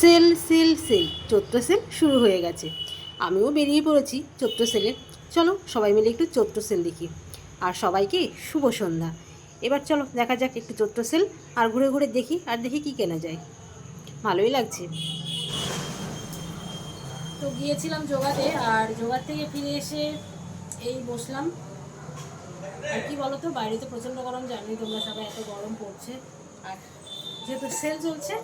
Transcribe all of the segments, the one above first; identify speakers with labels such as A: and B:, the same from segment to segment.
A: Sale sale sale. Chaitra sale শুরু হয়ে গেছে। আমিও বেরিয়ে পড়েছি চৈত্র সেলে। চলো সবাই মিলে একটু চৈত্র সেল দেখি। আর সবাইকে শুভ সন্ধ্যা। এবার চলো দেখা যাক একটু চৈত্র সেল আর ঘুরে ঘুরে দেখি আর দেখি কি কেনা যায়। ভালোই লাগছে। তো গিয়েছিলাম যোগাতে আর যোগার থেকে ফিরে এসে এই বসলাম। আর কি বলো তো বাইরে তো প্রচণ্ড গরম জানি তোমরা সবাই এত গরম পড়ছে। আর যেহেতু সেল চলছে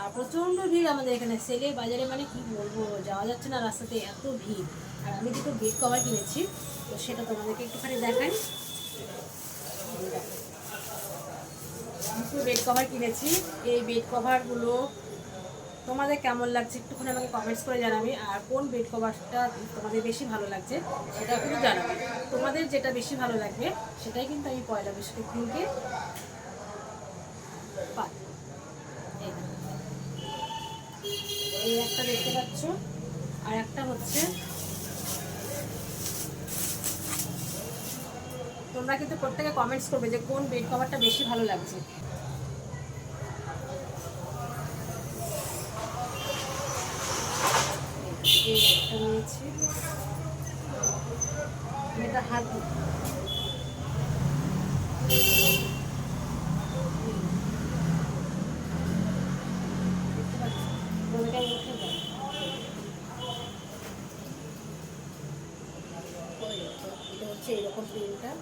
A: আর প্রচণ্ড ভিড় আমাদের এখানে। সেলে বাজারে মানে কি বলব, যাওয়া যাচ্ছে না রাস্তাতে, এত ভিড়। আর আমি দুটো বেড কভার কিনেছি, তো সেটা তোমাদেরকে একটুখানি দেখাই। দুটো বেড কভার কিনেছি। এই বেড কভারগুলো তোমাদের কেমন লাগছে একটুখানি আমাকে কমেন্টস করে জানাবে। আর কোন বেড কভারটা তোমাদের বেশি ভালো লাগছে, সেটা কিন্তু জানাবে। তোমাদের যেটা বেশি ভালো লাগবে, সেটাই কিন্তু আমি পয়লা বৈশাখের দিনকে পাই এই দেখো। এই একটা দেখতে পাচ্ছ, আর একটা হচ্ছে তোমরা কিন্তু প্রত্যেকে কমেন্টস করবে যে কোন বেড কভারটা বেশি ভালো লাগছে। এটা হাত কোনটায় উঠে যায় ওই তো, এরকম প্রিন্টটা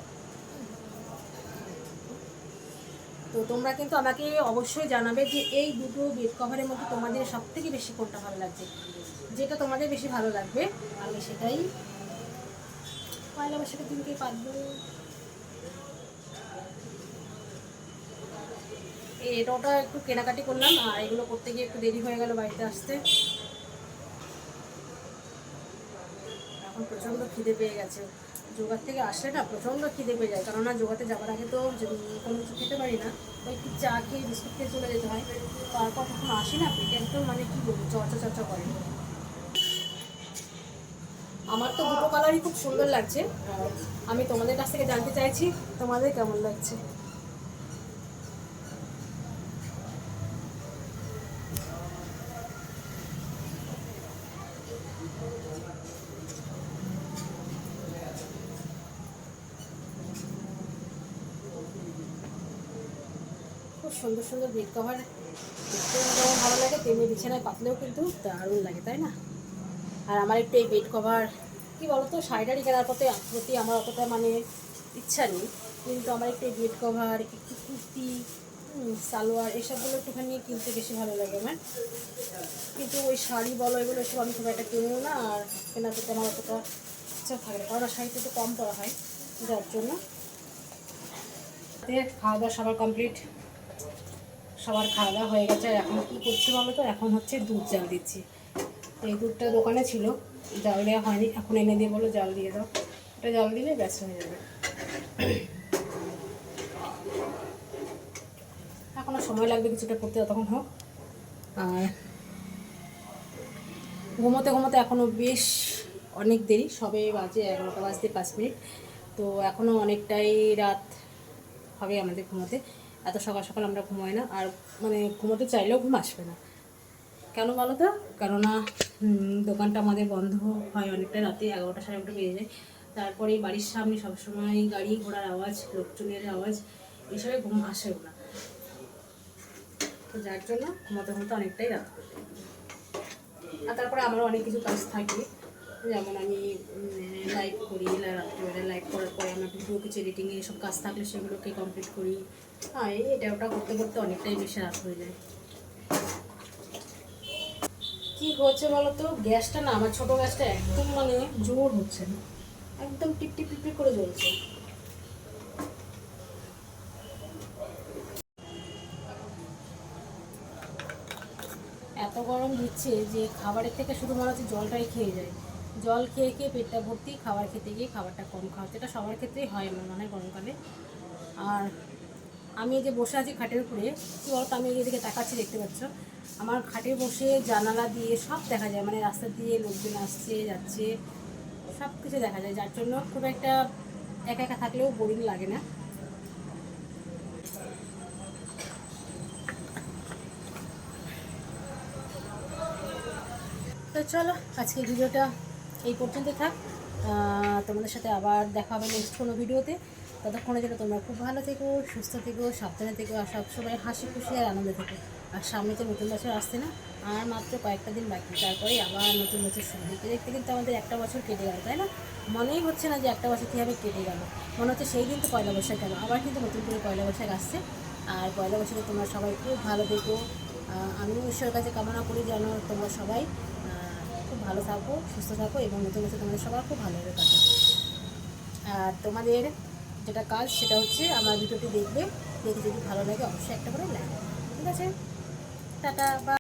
A: তো তোমরা কিন্তু আমাকে অবশ্যই জানাবে যে এই দুটো বেড কভারের মধ্যে তোমাদের সব থেকে বেশি কোনটা ভালো লাগছে। যেটা তোমাদের বেশি ভালো লাগবে, আমি সেটাই পয়লা বৈশাখের দিনকে পাতবো এটা ওটা একটু কেনাকাটি করলাম, আর এগুলো করতে গিয়ে একটু দেরি হয়ে গেল বাড়িতে আসতে। এখন প্রচণ্ড খিদে পেয়ে গেছে। যোগার থেকে আসলে না প্রচণ্ড খিদে পেয়ে যায়। কেননা যোগাতে যাওয়ার আগে তো কোনো কিছু খেতে পারি না, তো একটু চা খেয়ে বিস্কুট খেয়ে চলে যেতে হয়। তারপর তখন আসি না পেটে, একদম মানে কী বলব, চর্চা চর্চা করে। আমার তো দুটো কালারই খুব সুন্দর লাগছে। আমি তোমাদের কাছ থেকে জানতে চাইছি, তোমাদের কেমন লাগছে? খুব সুন্দর সুন্দর বেড কভার যেমন ভালো লাগে, তেমনি বিছানায় পাতলেও কিন্তু দারুণ লাগে, তাই না? আর আমার একটু এই বেড কভার কী বলতো শাড়িটারি কেনার প্রতি প্রতি আমার অতটা মানে ইচ্ছা নেই। কিন্তু আমার একটু এই বেড কভার একটু কুর্তি সালোয়ার, এসবগুলো একটুখানি কিনতে বেশি ভালো লাগে আমার। কিন্তু ওই শাড়ি বলো, এগুলো এসব আমি খুব একটা কিনিও না, আর কেনার প্রতি আমার অতটা ইচ্ছা থাকে না। কারণ শাড়িতে একটু কম পরা হয়, যার জন্য। খাওয়া দাওয়া সবার কমপ্লিট সবার খাওয়া দাওয়া হয়ে গেছে। আর এখন কী করছি বলো তো? এখন হচ্ছে দুধ জাল দিচ্ছি। এই দুধটা দোকানে ছিল। জাল দেওয়া হয়নি। এখন এনে দিয়ে বলো জাল দিয়ে দাও। এটা জাল দিলে ব্যাস হয়ে যাবে। এখনও সময় লাগবে কিছুটা করতে, ততক্ষণ হোক। আর ঘুমোতে ঘুমোতে এখনও বেশ অনেক দেরি। সবে বাজে এগারোটা বাজতে পাঁচ মিনিট। তো এখনও অনেকটাই রাত হবে আমাদের ঘুমোতে। এত সকাল সকাল আমরা ঘুমোই না, আর মানে ঘুমোতে চাইলেও ঘুম আসবে না। কেন বলো তো? কেননা দোকানটা আমাদের বন্ধ হয় অনেকটা রাতে, এগারোটা সাড়ে এগারোটা বেজে যায়। তারপরে বাড়ির সামনে সবসময় গাড়ি ঘোড়ার আওয়াজ, লোকজনের আওয়াজ এসবে ঘুম আসেও না। তো যার জন্য ঘুমাতে ঘুমোতে অনেকটাই রাত আর তারপরে আমারও অনেক কিছু কাজ থাকে। যেমন আমি লাইভ করি রাত্রিবেলা লাইভ করার পরে আমার ভিডিও কিছু এডিটিংয়ে এসব কাজ থাকলে সেগুলোকে কমপ্লিট করি। হ্যাঁ এটা ওটা করতে করতে অনেকটাই বেশি রাত হয়ে যায়। কি হচ্ছে বলো তো গ্যাসটা না, আমার ছোটো গ্যাসটা একদম মানে জোর হচ্ছে না। একদম টিপ টিপ টিপ টিপ করে জ্বলছে। এত গরম দিচ্ছে যে খাবারের থেকে শুধু মনে হচ্ছে জলটাই খেয়ে যায়। জল খেয়ে খেয়ে পেটটা ভর্তি, খাবার খেতে গিয়ে খাবারটা কম খাওয়া হচ্ছে। এটা সবার ক্ষেত্রেই হয় আমার মনে হয় গরমকালে। আর আমি যে বসে আছি খাটের উপরে, কী বলতো, আমি এদিকে তাকাচ্ছি দেখতে পাচ্ছ? আমার খাটে বসে জানালা দিয়ে সব দেখা যায়। মানে রাস্তা দিয়ে লোকজন আসছে, যাচ্ছে, সব কিছু দেখা যায়। যার জন্য খুব একটা একা একা থাকলেও বোরিং লাগে না। তো চলো আজকে ভিডিওটা এই পর্যন্ত থাক। তোমাদের সাথে আবার দেখা হবে নেক্সট কোনো ভিডিওতে। ততক্ষণে যেন তোমরা খুব ভালো থেকো, সুস্থ থেকো, সাবধানে থেকো, আর সবসময় হাসি খুশি আর আনন্দে থেকো। আর সামনে তো নতুন বছর আসছে না, আর মাত্র কয়েকটা দিন বাকি। তারপরে আবার নতুন বছর শুরু দেখতে দেখতে কিন্তু আমাদের একটা বছর কেটে গেল, তাই না? মনেই হচ্ছে না যে একটা বছর কীভাবে কেটে গেল। মনে হচ্ছে সেই দিন তো পয়লা বৈশাখ গেল, আবার কিন্তু নতুন করে পয়লা বৈশাখ আসছে। আর পয়লা বৈশাখে তোমরা সবাই খুব ভালো থেকো। আমিও ঈশ্বরের কাছে কামনা করি যেন তোমরা সবাই খুব ভালো থাকো, সুস্থ থাকো এবং নতুন বছর তোমাদের সবার খুব ভালোভাবে কাটো আর তোমাদের যেটা কাজ সেটা হচ্ছে আমার ভিডিওটি দেখবে, দেখে যদি ভালো লাগে অবশ্যই একটা করে লাইক ঠিক আছে? টাটা বা